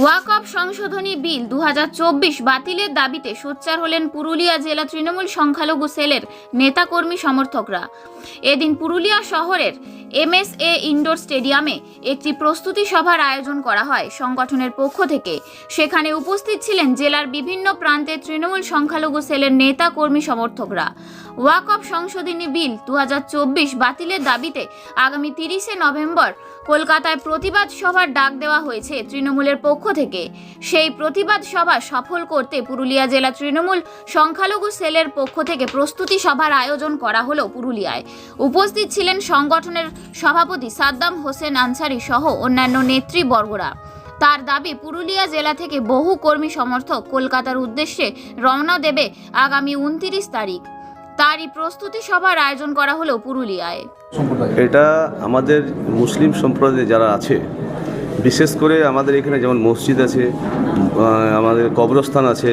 ওয়াকফ সংশোধনী বিল দু হাজার চব্বিশ বাতিলের দাবিতে সোচ্চার হলেন পুরুলিয়া জেলা তৃণমূল সংখ্যালঘু সেলের নেতাকর্মী সমর্থকরা। এদিন পুরুলিয়া শহরের এমএসএ ইনডোর স্টেডিয়ামে একটি প্রস্তুতি সভার আয়োজন করা হয় সংগঠনের পক্ষ থেকে। সেখানে উপস্থিত ছিলেন জেলার বিভিন্ন প্রান্তে তৃণমূল সংখ্যালঘু সেলের নেতা কর্মী সমর্থকরা। ওয়াকফ সংশোধনী বিল দু হাজার চব্বিশ বাতিলের দাবিতে আগামী তিরিশে নভেম্বর কলকাতায় প্রতিবাদ সভার ডাক দেওয়া হয়েছে তৃণমূলের পক্ষ থেকে। সেই প্রতিবাদ সভা সফল করতে পুরুলিয়া জেলা তৃণমূল সংখ্যালঘু সেলের পক্ষ থেকে প্রস্তুতি সভার আয়োজন করা হলো পুরুলিয়ায়। উপস্থিত ছিলেন সংগঠনের সভাপতি সাদ্দাম হোসেন আনসারি সহ অন্যান্য নেতৃবর্গরা। তার দাবি, পুরুলিয়া জেলা থেকে বহু কর্মী সমর্থক কলকাতার উদ্দেশ্যে রওনা দেবে আগামী উনতিরিশ তারিখ। তারই প্রস্তুতি সভার আয়োজন করা হলো পুরুলিয়ায়। এটা আমাদের মুসলিম সম্প্রদায়ে যারা আছে, বিশেষ করে আমাদের এখানে যেমন মসজিদ আছে আমাদের কবরস্থান আছে,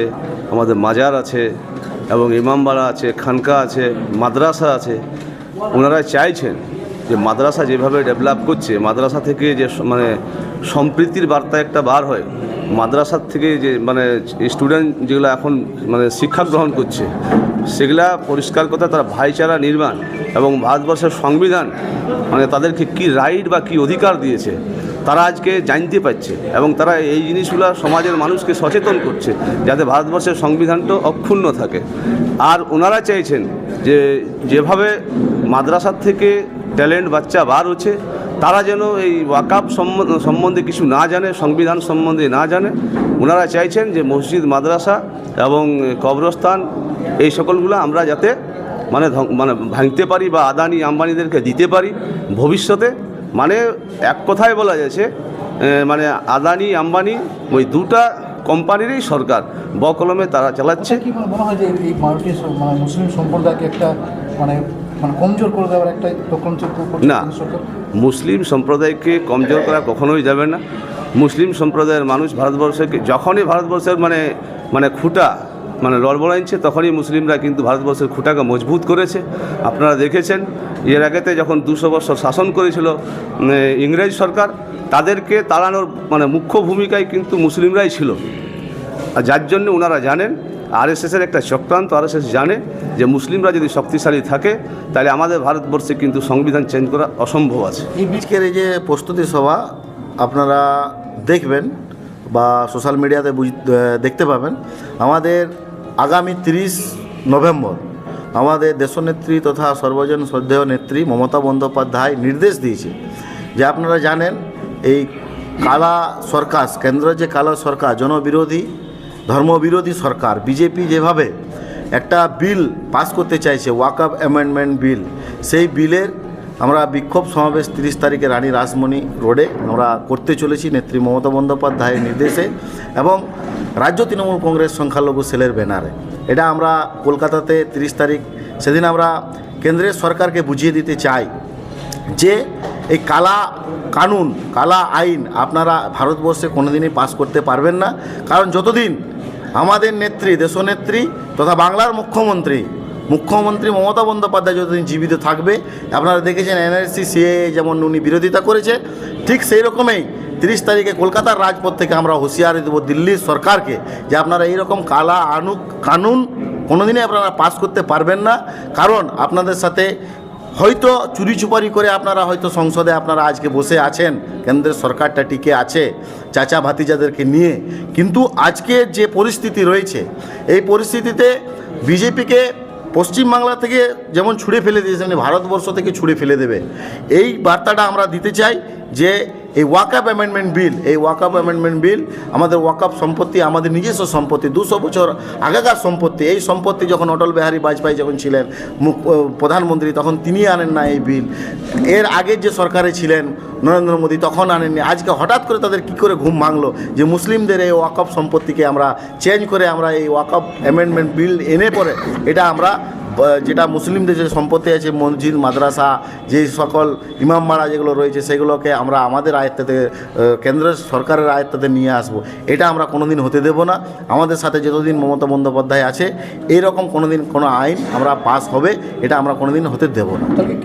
আমাদের মাজার আছে, এবং ইমামবাড়া আছে, খানকা আছে, মাদ্রাসা আছে, ওনারা চাইছেন যে মাদ্রাসা যেভাবে ডেভেলপ করছে, মাদ্রাসা থেকে যে মানে সম্প্রীতির বার্তা একটা বার হয়, মাদ্রাসার থেকে যে মানে স্টুডেন্ট যেগুলো এখন মানে শিক্ষা গ্রহণ করছে, সেগুলা পরিষ্কার কথা তারা ভাইচারা নির্মাণ এবং ভারতবর্ষের সংবিধান মানে তাদেরকে কি রাইট বা কি অধিকার দিয়েছে, তারা আজকে জানতে পারছে এবং তারা এই জিনিসগুলো সমাজের মানুষকে সচেতন করছে যাতে ভারতবর্ষের সংবিধানটা অক্ষুণ্ণ থাকে। আর ওনারা চাইছেন যে, যেভাবে মাদ্রাসার থেকে ট্যালেন্ট বাচ্চা বার হচ্ছে, তারা যেন এই ওয়াকাপ সম্বন্ধ- কিছু না জানে, সংবিধান সম্বন্ধে না জানে, ওনারা চাইছেন যে মসজিদ, মাদ্রাসা এবং কবরস্থান, এই সকলগুলো আমরা যাতে মানে মানে ভাঙতে পারি বা আদানি আম্বানিদেরকে দিতে পারি ভবিষ্যতে। মানে এক কথায় বলা যাচ্ছে মানে আদানি, আম্বানি ওই দুটা কোম্পানিরই সরকার, বকলমে তারা চালাচ্ছে। মানে মুসলিম সম্প্রদায়কে একটা মানে মানে না মুসলিম সম্প্রদায়কে কমজোর করা কখনোই যাবে না। মুসলিম সম্প্রদায়ের মানুষ ভারতবর্ষকে যখনই ভারতবর্ষের মানে মানে খুঁটা মানে লড়বড়াইছে তখনই মুসলিমরা কিন্তু ভারতবর্ষের খুঁটাকে মজবুত করেছে। আপনারা দেখেছেন এর আগেতে যখন দুশো বছর শাসন করেছিল ইংরেজ সরকার তাদেরকে তাড়ানোর মানে মুখ্য ভূমিকায় কিন্তু মুসলিমরাই ছিল। আর যার জন্য ওনারা জানেন আরএসএসের একটা চক্রান্ত, আরএসএস জানে যে মুসলিমরা যদি শক্তিশালী থাকে, তাহলে আমাদের ভারতবর্ষে কিন্তু সংবিধান চেঞ্জ করা অসম্ভব আছে। আজকের এই যে প্রস্তুতি সভা, আপনারা দেখবেন বা সোশ্যাল মিডিয়াতে দেখতে পাবেন, আমাদের আগামী তিরিশ নভেম্বর আমাদের দেশনেত্রী তথা সর্বজন শ্রদ্ধেয় নেত্রী মমতা বন্দ্যোপাধ্যায় নির্দেশ দিয়েছে যে আপনারা জানেন, এই কালা সরকার, কেন্দ্র যে কালা সরকার, জনবিরোধী ধর্মবিরোধী সরকার বিজেপি যেভাবে একটা বিল পাস করতে চাইছে, ওয়াকআপ অ্যামেন্ডমেন্ট বিল, সেই বিলের আমরা বিক্ষোভ সমাবেশ তিরিশ তারিখে রানী রাসমণি রোডে আমরা করতে চলেছি, নেত্রী মমতা বন্দ্যোপাধ্যায়ের নির্দেশে এবং রাজ্য তৃণমূল কংগ্রেস সংখ্যালঘু সেলের ব্যানারে। এটা আমরা কলকাতাতে তিরিশ তারিখ, সেদিন আমরা কেন্দ্রের সরকারকে বুঝিয়ে দিতে চাই যে এই কালা কানুন, কালা আইন আপনারা ভারতবর্ষে কোনোদিনই পাস করতে পারবেন না। কারণ যতদিন আমাদের নেত্রী, দেশনেত্রী তথা বাংলার মুখ্যমন্ত্রী মুখ্যমন্ত্রী মমতা বন্দ্যোপাধ্যায় যতদিন জীবিত থাকবে, আপনারা দেখেছেন এনআরসি সিএ যেমন উনি বিরোধিতা করেছে, ঠিক সেই রকমই তিরিশ তারিখে কলকাতার রাজপথ থেকে আমরা হুঁশিয়ারি দেবো দিল্লির সরকারকে যে আপনারা এইরকম কালা আনু কানুন কোনোদিনই আপনারা পাস করতে পারবেন না। কারণ আপনাদের সাথে হয়তো চুরি চুপারি করে আপনারা হয়তো সংসদে আপনারা আজকে বসে আছেন, কেন্দ্রের সরকারটা টিকে আছে, চাচা ভাতিজাদেরকে নিয়ে। কিন্তু আজকে যে পরিস্থিতি রয়েছে, এই পরিস্থিতিতে বিজেপিকে পশ্চিমবাংলা থেকে যেমন ছুড়ে ফেলে দিয়েছে ভারতবর্ষ থেকে ছুঁড়ে ফেলে দেবে। এই বার্তাটা আমরা দিতে চাই যে এই ওয়াকআপ অ্যামেন্ডমেন্ট বিল এই ওয়াকআপ অ্যামেন্ডমেন্ট বিল আমাদের ওয়াকআপ সম্পত্তি, আমাদের নিজস্ব সম্পত্তি, দুশো বছর আগেকার সম্পত্তি, এই সম্পত্তি যখন অটল বিহারী বাজপেয়ী যখন ছিলেন প্রধানমন্ত্রী, তখন তিনি আনেন না এই বিল এর আগের যে সরকারে ছিলেন নরেন্দ্র মোদী, তখন আনেননি। আজকে হঠাৎ করে তাদের কি করে ঘুম ভাঙলো? যে মুসলিমদের এই ওয়াকআপ সম্পত্তিকে আমরা চেঞ্জ করে আমরা এই ওয়াকআপ অ্যামেন্ডমেন্ট বিল এনে পরে, এটা আমরা যেটা মুসলিমদের যে সম্পত্তি আছে, মসজিদ, মাদ্রাসা যে সকল ইমামবাড়া যেগুলো রয়েছে, সেগুলোকে আমরা আমাদের আয়ত্তাতে কেন্দ্রের কেন্দ্র সরকারের আয়ত্তাতে নিয়ে আসব। এটা আমরা কোনোদিন হতে দেব না। আমাদের সাথে যতদিন মমতা বন্দ্যোপাধ্যায় আছে এইরকম কোনোদিন কোনো আইন আমরা পাস হবে, এটা আমরা কোনো দিন হতে দেব না।